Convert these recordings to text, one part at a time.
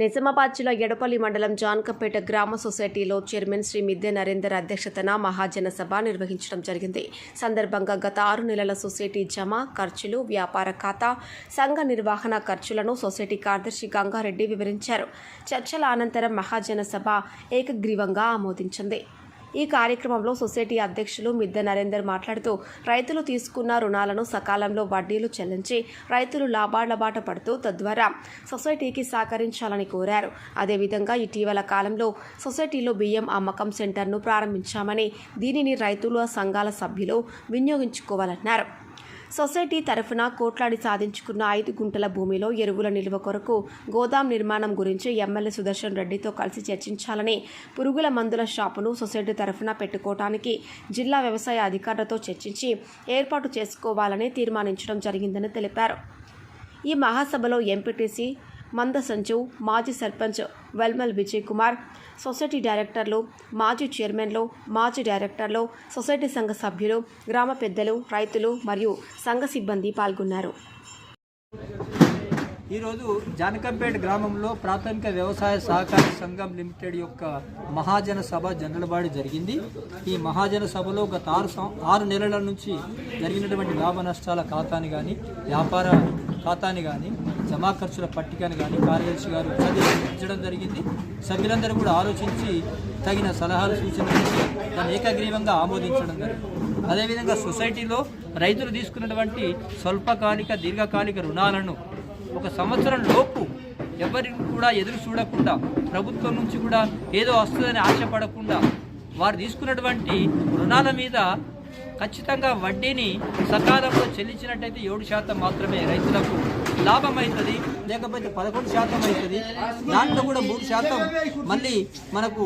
నిజామాబాద్ జిల్లా ఎడపల్లి మండలం జాన్కంపేట గ్రామ సొసైటీలో చైర్మన్ శ్రీ మిద్దె నరేందర్ అధ్యక్షతన మహాజన సభ నిర్వహించడం జరిగింది. సందర్భంగా గత ఆరు నెలల సొసైటీ జమ ఖర్చులు వ్యాపార ఖాతా సంఘ నిర్వహణ ఖర్చులను సొసైటీ కార్యదర్శి గంగారెడ్డి వివరించారు. చర్చల అనంతరం మహాజన సభ ఏకగ్రీవంగా ఆమోదించింది. ఈ కార్యక్రమంలో సొసైటీ అధ్యక్షులు మిద్దె నరేందర్ మాట్లాడుతూ రైతులు తీసుకున్న రుణాలను సకాలంలో వడ్డీలు చెల్లించి రైతులు లాభాల బాట పడుతూ తద్వారా సొసైటీకి సహకరించాలని కోరారు. అదేవిధంగా ఇటీవల కాలంలో సొసైటీలో బియ్యం అమ్మకం సెంటర్ను ప్రారంభించామని దీనిని రైతుల సంఘాల సభ్యులు వినియోగించుకోవాలన్నారు. సొసైటీ తరఫున కోట్లాడి సాధించుకున్న ఐదు గుంటల భూమిలో ఎరువుల నిల్వ కొరకు గోదాం నిర్మాణం గురించి ఎమ్మెల్యే సుదర్శన్ రెడ్డితో కలిసి చర్చించాలని పురుగుల మందుల షాపును సొసైటీ తరఫున పెట్టుకోవటానికి జిల్లా వ్యవసాయ అధికారులతో చర్చించి ఏర్పాటు చేసుకోవాలని తీర్మానించడం జరిగిందని తెలిపారు. ఈ మహాసభలో ఎంపీటీసీ మంద సంజీవ్ మాజీ సర్పంచ్ వెల్మల్ విజయ్ కుమార్ సొసైటీ డైరెక్టర్లు మాజీ చైర్మన్లు మాజీ డైరెక్టర్లు సొసైటీ సంఘ సభ్యులు గ్రామ పెద్దలు రైతులు మరియు సంఘ సిబ్బంది పాల్గొన్నారు. ఈరోజు జానకంపేట గ్రామంలో ప్రాథమిక వ్యవసాయ సహకార సంఘం లిమిటెడ్ యొక్క మహాజన సభ జనరల్ జరిగింది. ఈ మహాజన సభలో గత ఆరు ఆరు నెలల నుంచి జరిగినటువంటి లాభ నష్టాల ఖాతాని కానీ వ్యాపార ఖాతాని కానీ జమా ఖర్చుల పట్టికని కానీ కార్యదర్శి గారు చదివించడం జరిగింది. సభ్యులందరూ కూడా ఆలోచించి తగిన సలహాలు సూచనలు దాన్ని ఏకగ్రీవంగా ఆమోదించడం జరిగింది. అదేవిధంగా సొసైటీలో రైతులు తీసుకున్నటువంటి స్వల్పకాలిక దీర్ఘకాలిక రుణాలను ఒక సంవత్సరం లోపు ఎవరికి కూడా ఎదురు చూడకుండా ప్రభుత్వం నుంచి కూడా ఏదో వస్తుందని ఆశపడకుండా వారు తీసుకున్నటువంటి రుణాల మీద ఖచ్చితంగా వడ్డీని సకాలంలో చెల్లించినట్టయితే ఏడు శాతం మాత్రమే రైతులకు లాభం అవుతుంది లేకపోతే పదకొండు శాతం అవుతుంది. దాంట్లో కూడా మూడు శాతం మళ్ళీ మనకు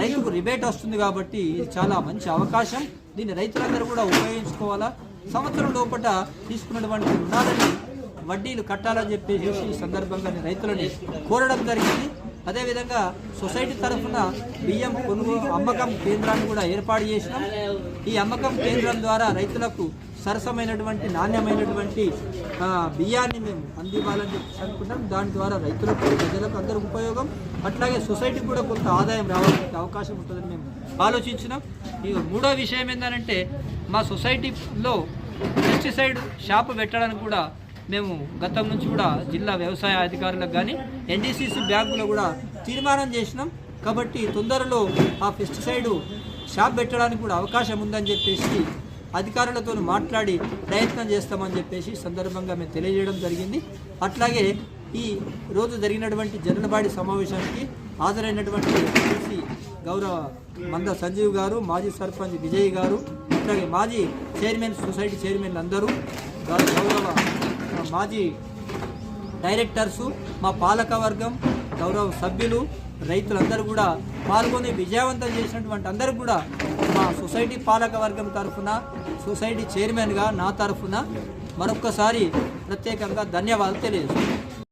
రైతుకు రిబేట్ వస్తుంది కాబట్టి ఇది చాలా మంచి అవకాశం. దీన్ని రైతులందరూ కూడా ఉపయోగించుకోవాలా? సంవత్సరం లోపల తీసుకున్నటువంటి రుణాలని వడ్డీలు కట్టాలని చెప్పేసి ఈ సందర్భంగా రైతులని కోరడం జరిగింది. అదేవిధంగా సొసైటీ తరఫున బియ్యం కొనుగోలు అమ్మకం కేంద్రాన్ని కూడా ఏర్పాటు చేసినాం. ఈ అమ్మకం కేంద్రం ద్వారా రైతులకు సరసమైనటువంటి నాణ్యమైనటువంటి బియ్యాన్ని మేము అందివ్వాలని చెప్పి అనుకుంటాం దాని ద్వారా రైతులకు ప్రజలకు అందరికి ఉపయోగం. అట్లాగే సొసైటీకి కూడా కొంత ఆదాయం రావడానికి అవకాశం ఉంటుందని మేము ఆలోచించినాం. ఇక మూడో విషయం ఏంటంటే మా సొసైటీలో పెస్టిసైడ్ షాపు పెట్టడానికి కూడా మేము గతం నుంచి కూడా జిల్లా వ్యవసాయ అధికారులకు కానీ ఎన్డీసీసీ బ్యాంకులో కూడా తీర్మానం చేసినాం. కాబట్టి తొందరలో ఆ పెస్టిసైడ్ షాప్ పెట్టడానికి కూడా అవకాశం ఉందని చెప్పేసి అధికారులతో మాట్లాడి ప్రయత్నం చేస్తామని చెప్పేసి సందర్భంగా మేము తెలియజేయడం జరిగింది. అట్లాగే ఈ రోజు జరిగినటువంటి జననబాడి సమావేశానికి హాజరైనటువంటి గౌరవ మంద సంజీవ్ గారు మాజీ సర్పంచ్ విజయ్ గారు అట్లాగే మాజీ చైర్మన్ సొసైటీ చైర్మన్ అందరూ గౌరవ మాజీ డైరెక్టర్సు మా పాలకవర్గం గౌరవ సభ్యులు రైతులందరూ కూడా పాల్గొని విజయవంతం చేసినటువంటి అందరూ కూడా మా సొసైటీ పాలక వర్గం తరఫున సొసైటీ చైర్మన్గా నా తరఫున మరొక్కసారి ప్రత్యేకంగా ధన్యవాదాలు తెలియజేస్తున్నాను.